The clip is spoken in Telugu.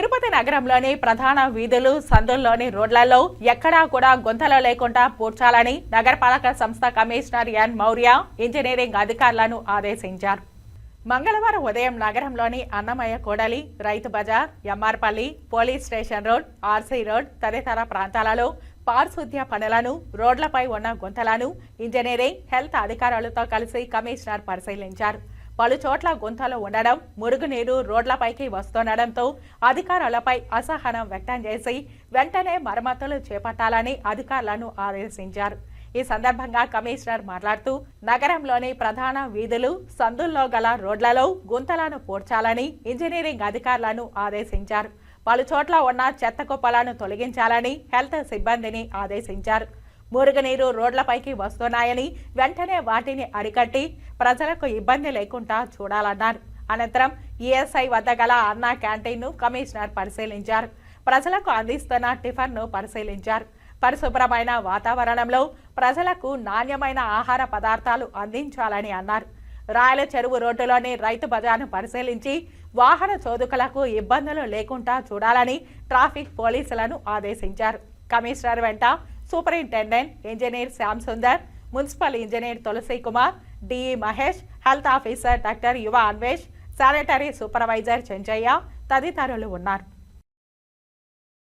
తిరుపతి నగరంలోని ప్రధాన వీధులు సందుల్లోని రోడ్లలో ఎక్కడా కూడా గుంతలు లేకుండా పూడ్చాలని నగరపాలక సంస్థ కమిషనర్ ఎన్. మౌర్య ఇంజనీరింగ్ అధికారులను ఆదేశించారు. మంగళవారం ఉదయం నగరంలోని అన్నమయ్య కోడలి Rythu Bazar MR Palli police station road RC road తదితర ప్రాంతాలలో పారిశుద్ధ్య పనులను రోడ్లపై ఉన్న గుంతలను ఇంజనీరింగ్ హెల్త్ అధికారులతో కలిసి కమిషనర్ పరిశీలించారు. పలుచోట్ల గుంతలు ఉండడం మురుగునీరు రోడ్లపైకి వస్తుండడంతో అధికారులపై అసహనం వ్యక్తం చేసి వెంటనే మరమ్మతులు చేపట్టాలని అధికారులను ఆదేశించారు. ఈ సందర్భంగా కమిషనర్ మాట్లాడుతూ నగరంలోని ప్రధాన వీధులు సందుల్లో గల రోడ్లలో గుంతలను పూడ్చాలని ఇంజనీరింగ్ అధికారులను ఆదేశించారు. పలుచోట్ల ఉన్న చెత్త కుప్పలను తొలగించాలని హెల్త్ సిబ్బందిని ఆదేశించారు. మురుగునీరు రోడ్లపైకి వస్తున్నాయని వెంటనే వాటిని అరికట్టి ప్రజలకు ఇబ్బంది లేకుండా చూడాలన్నారు. అనంతరం ఈఎస్ఐ వద్ద గల అన్నా క్యాంటీన్ను కమిషనర్ పరిశీలించారు. ప్రజలకు అందిస్తున్న టిఫిన్ను పరిశీలించారు. పరిశుభ్రమైన వాతావరణంలో ప్రజలకు నాణ్యమైన ఆహార పదార్థాలు అందించాలని అన్నారు. రాయల చెరువు రోడ్డులోని రైతు బజార్ను పరిశీలించి వాహన చోదుకులకు ఇబ్బందులు లేకుండా చూడాలని ట్రాఫిక్ పోలీసులను ఆదేశించారు. కమిషనర్ వెంట superintendent engineer Shyam Sundar municipal engineer Tulasi Kumar DE Mahesh health officer doctor Yuva Anvesh sanitary supervisor Chenchaiah తదితరులు ఉన్నారు.